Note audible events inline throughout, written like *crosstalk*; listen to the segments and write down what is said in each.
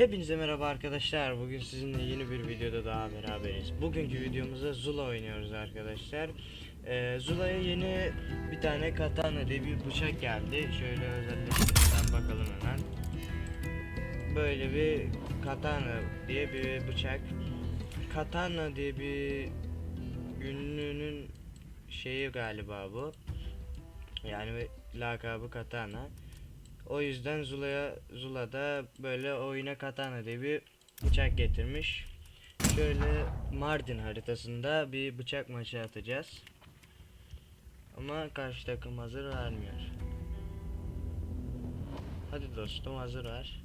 Hepinize merhaba arkadaşlar. Bugün sizinle yeni bir videoda daha beraberiz. Bugünkü videomuzda Zula oynuyoruz arkadaşlar. Ee, Zula'ya yeni bir tane katana diye bir bıçak geldi. Şöyle özelliklerinden bakalım hemen. Böyle bir katana diye bir bıçak. Katana diye bir ünlünün şeyi galiba bu. Yani lakabı katana. O yüzden Zula'ya Zula'da böyle oyuna katana diye bir bıçak getirmiş. Şöyle Mardin haritasında bir bıçak maçı atacağız. Ama karşı takım hazır vermiyor. Hadi dostum hazır ver.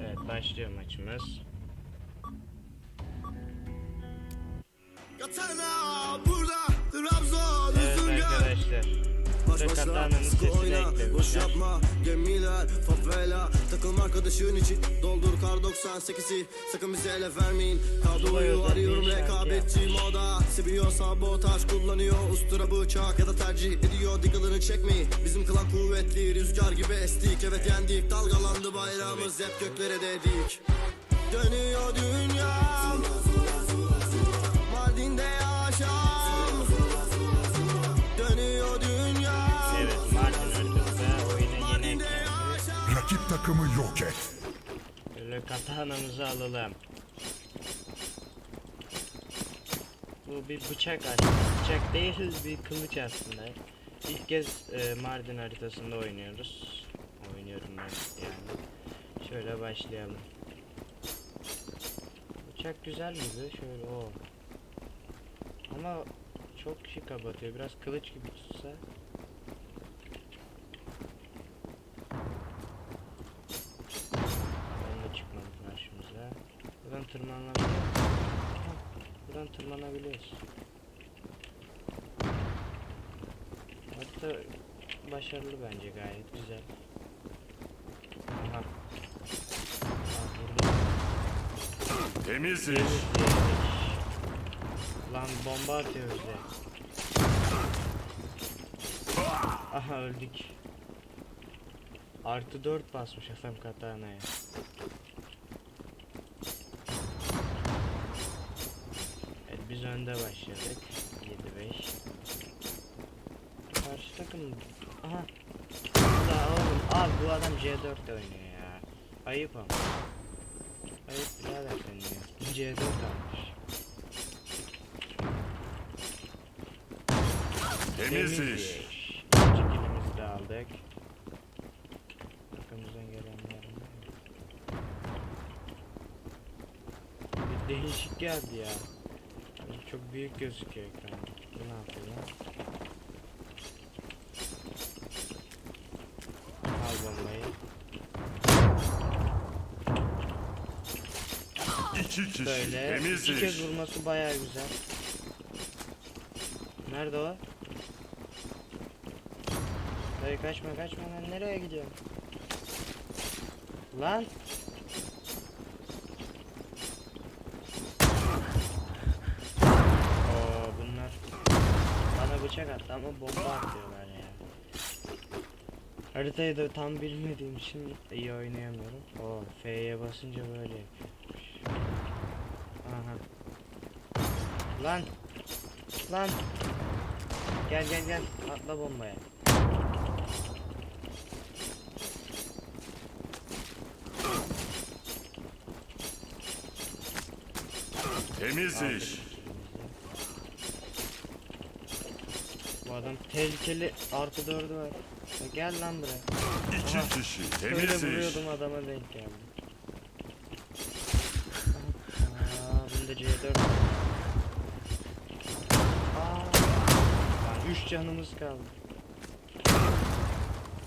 Evet başlıyor maçımız. Katana burada Trabzon Evet arkadaşlar. Baş başla sıkı oyna Boş yapma. Gemiler favela Takım arkadaşın için doldur kar 98'i Sakın bize ele vermeyin. Kadroyu arıyorum rekabetçi moda. Seviyor sabotaj kullanıyor. Ustura bıçak ya da tercih ediyor. Diggle'ını çekmeyi Bizim klan kuvvetli rüzgar gibi estik. Evet yendik. Dalgalandı bayrağımız hep göklere dedik. Dönüyor dünya. Mardin'de yaşam takımı yok et. Katanamızı alalım. Bu bir bıçak aslında. Bıçak değil bir kılıç aslında. İlk kez e, Mardin haritasında oynuyoruz. Oynuyorum ben yani. Şöyle başlayalım. Bıçak güzel gibi. Şöyle o. Ama çok kişi kapatıyor. Biraz kılıç gibi tutsa. Ben de çıkmadı karşımıza. Buradan tırmanabiliyor. Hah, Buradan tırmanabiliyoruz. Hatta başarılı bence gayet güzel. Aha. Aa, burada Temiz temiz. Lan bomba atıyoruz ya. Aha öldük. Artı 4 basmış efem katanaya. Başladık. 7-5. Karşı takım... Aha. La oğlum al bu adam C4 oynuyor ya. Ayıp ama. Ayıp birader senin ya. C4 almış. Temiz Temiz iş. iş. İkinci kilimizi de aldık. Arkamızdan gelenler? Bir değişik geldi ya. Çok büyük gözüküyor ekranda. Bu ne yapıyor? Al bombayı. İki kişi. Böyle. Temiz İki kez iş. vurması bayağı güzel. Nerede o? Dayı kaçma kaçma lan nereye gidiyorsun? Lan! Bıçak attı ama bomba atıyorlar ya. Haritayı da tam bilmediğim için iyi oynayamıyorum. Oo F'ye basınca böyle yapıyormuş. Aha. Lan! Lan! Gel gel gel atla bombaya. Temiz iş. Bu adam tehlikeli artı dördü var. Ya gel lan buraya. İki Aha. kişi. Böyle Temiz iş. vuruyordum adama denk geldi. Aa, bunda C4 var. Aa, 3 canımız kaldı.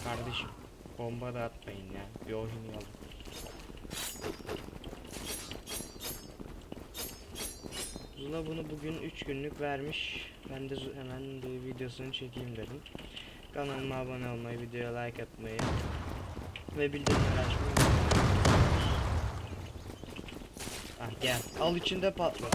Kardeşim bomba da atmayın ya. Bir oynayalım. Zula bunu bugün 3 günlük vermiş. Ben de hemen bir videosunu çekeyim dedim. Kanalıma abone olmayı, videoya like atmayı ve bildirimleri açmayı. Ah gel. Al içinde patla.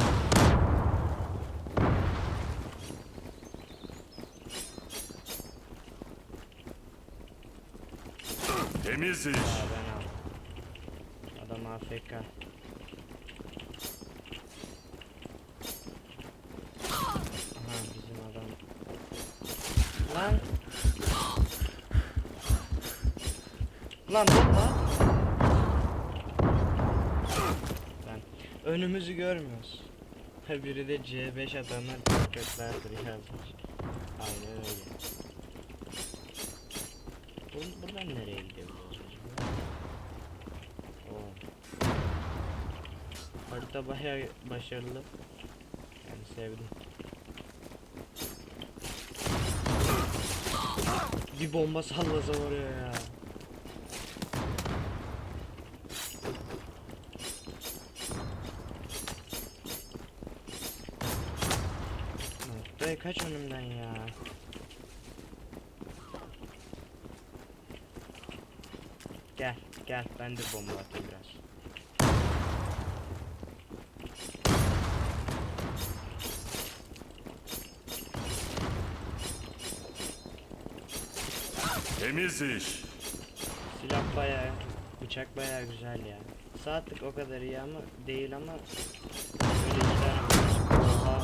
Temiz iş. Adam AFK. Aha bizim adam. Lan. Lan bomba. Lan önümüzü görmüyoruz. Ha *laughs* biri de C5 atanlar köpeklerdir yazmış. Aynen öyle. Bur buradan nereye acaba? Oo. Harita bayağı başarılı. Yani sevdim. Bir bomba sallasa oraya ya. Dayı kaç önümden ya. Gel gel ben de bomba atayım biraz. Temiz iş. Silah bayağı, bıçak bayağı güzel ya. Saatlik o kadar iyi ama değil ama böyle vurmuş. Oha.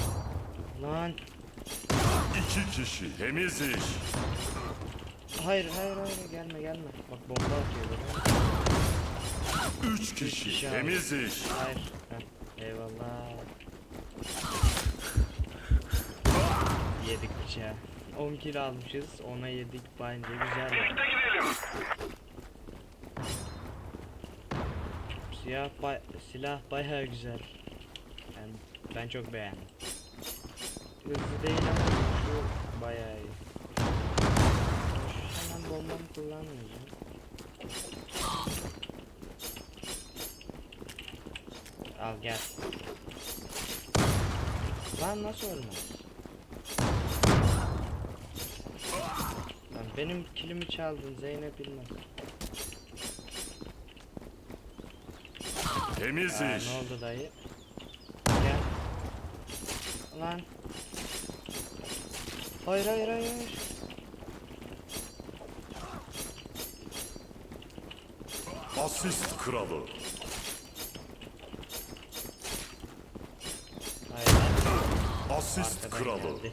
Lan İki kişi. Temiz iş. hayır hayır hayır gelme gelme. Bak bomba atıyor böyle. Üç kişi. kişi abi. Temiz iş. Hayır. Heh, eyvallah. Yedik bıçağı. 10 kilo almışız. Ona yedik bence güzel yani. Siyah bay silah bayağı güzel. Yani ben çok beğendim. Hızlı değil ama şu bayağı iyi. Şu hemen bombamı kullanmayacağım. Al gel. Lan nasıl ölmez? Benim kilimi çaldın Zeynep bilmez. Temiz Aa, iş. ne oldu dayı? Gel. Lan. Hayır hayır hayır. Asist kralı. Hayır. Asist Arkadan kralı. geldi.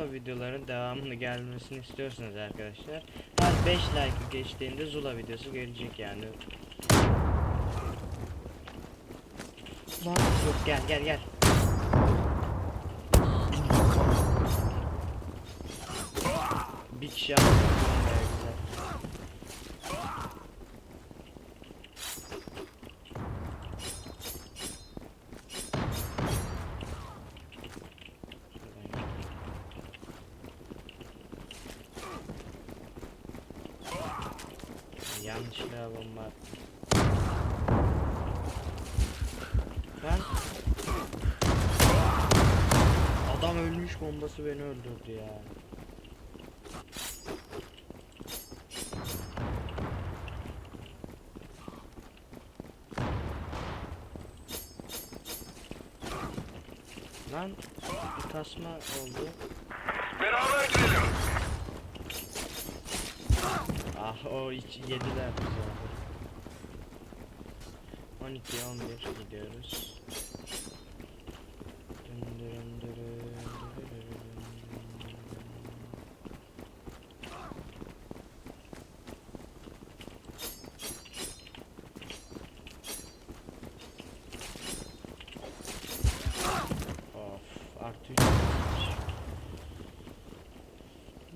Zula videoların devamını gelmesini istiyorsanız arkadaşlar her 5 like geçtiğinde Zula videosu gelecek yani. Yok gel gel gel. Bir kişi aldı. Bayağı güzel. Yanlışlıkla bomba attım. Ben Adam ölmüş bombası beni öldürdü ya. Lan bir kasma oldu. Beraber gidelim. Ah o iç yediler bizi. 12 11 gidiyoruz.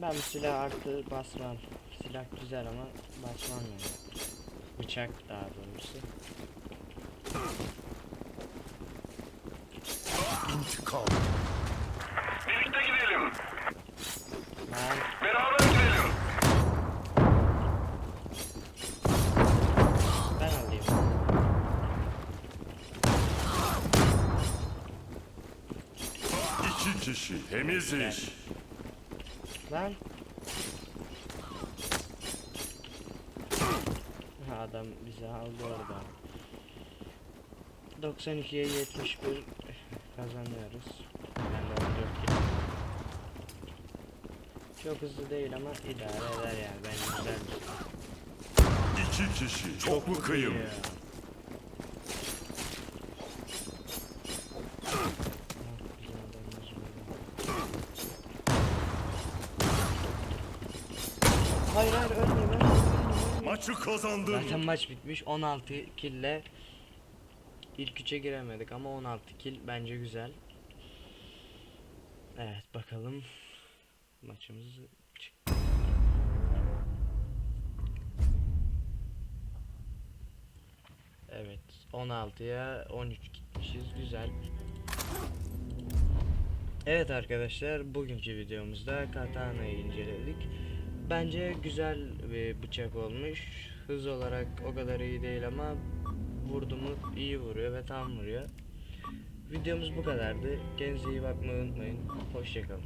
Ben silah artı basmam. Silah güzel ama basmam yani. Bıçak daha doğrusu. İntikam. Birlikte gidelim. Ben Beraber gidelim. ben alayım. İki kişi. Temiz iş. Lan. Adam bizi aldı orada. 92'ye 71 kazanıyoruz. Ben de 14 kill. Çok hızlı değil ama idare eder yani. Ben güzel şey. İki kişi. Çok mu kıyım? ya. Ah, güzel adamlar burada. Hayır hayır ölme. Maçı kazandın. Zaten maç bitmiş 16 kille ilk 3'e giremedik ama 16 kill bence güzel. Evet bakalım maçımız çıktı. Evet 16'ya 13 gitmişiz güzel. Evet arkadaşlar bugünkü videomuzda Katana'yı inceledik. Bence güzel bir bıçak olmuş. Hız olarak o kadar iyi değil ama vurdu mu iyi vuruyor ve tam vuruyor. Videomuz bu kadardı. Kendinize iyi bakmayı unutmayın. Hoşçakalın.